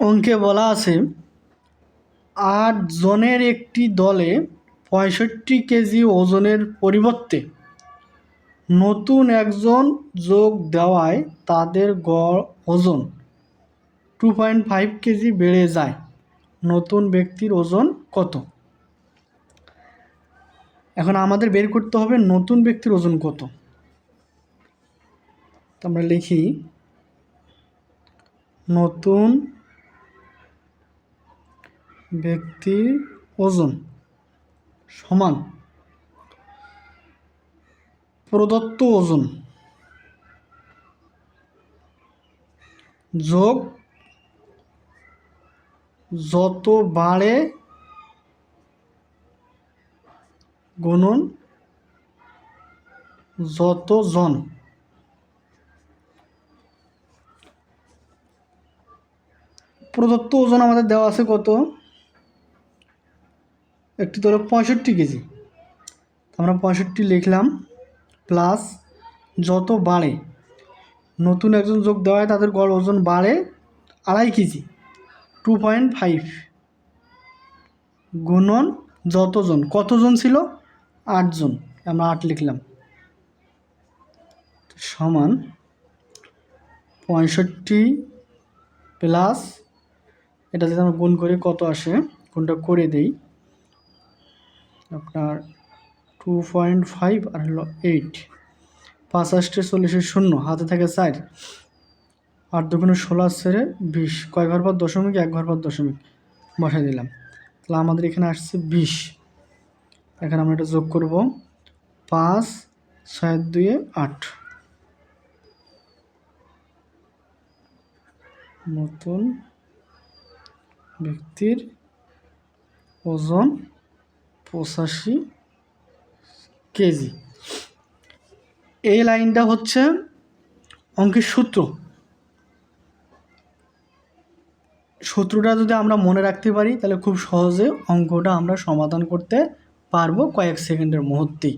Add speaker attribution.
Speaker 1: অঙ্কে বলা আছে, আট জনের একটি দলে পঁয়ষট্টি কেজি ওজনের পরিবর্তে নতুন একজন যোগ দেওয়ায় তাদের গড় ওজন টু পয়েন্ট ফাইভ কেজি বেড়ে যায়। নতুন ব্যক্তির ওজন কত? এখন আমাদের বের করতে হবে নতুন ব্যক্তির ওজন কত। আমরা লিখি, নতুন ব্যক্তির ওজন সমান প্রদত্ত ওজন যোগ যত বাড়ে গুণন যত জন। প্রদত্ত ওজন আমাদের দেওয়া আছে কত? একটি ধরো পঁয়ষট্টি কেজি। আমরা পঁয়ষট্টি লিখলাম প্লাস যত বাড়ে, নতুন একজন যোগ দেওয়া হয়, তাদের গড় ওজন বাড়ে আড়াই কেজি টু পয়েন্ট ফাইভ গুণন যতজন, কতজন ছিল? আটজন, আমরা আট লিখলাম। সমান পঁয়ষট্টি প্লাস এটা যদি আমরা গুণ করি, কত আসে? গুণটা করে দেই। আপনার টু পয়েন্ট ফাইভ আর হলো এইট পাঁচ আষ্টে চল্লিশের শূন্য, হাতে থাকে চার। আট দুগুণে ষোলো ছেড়ে বিশ। কয় ঘর পর দশমিক? এক ঘর পর দশমিক। বসাই দিলাম। তাহলে আমাদের এখানে আসছে বিশ। এখানে আমরা এটা যোগ করব পাঁচ, ছয়, দুয়ে আট। নতুন ব্যক্তির ওজন পঁচাশি কেজি। এই লাইনটা হচ্ছে অঙ্কের সূত্র। সূত্রটা যদি আমরা মনে রাখতে পারি, তাহলে খুব সহজে অঙ্কটা আমরা সমাধান করতে পারব কয়েক সেকেন্ডের মুহূর্তেই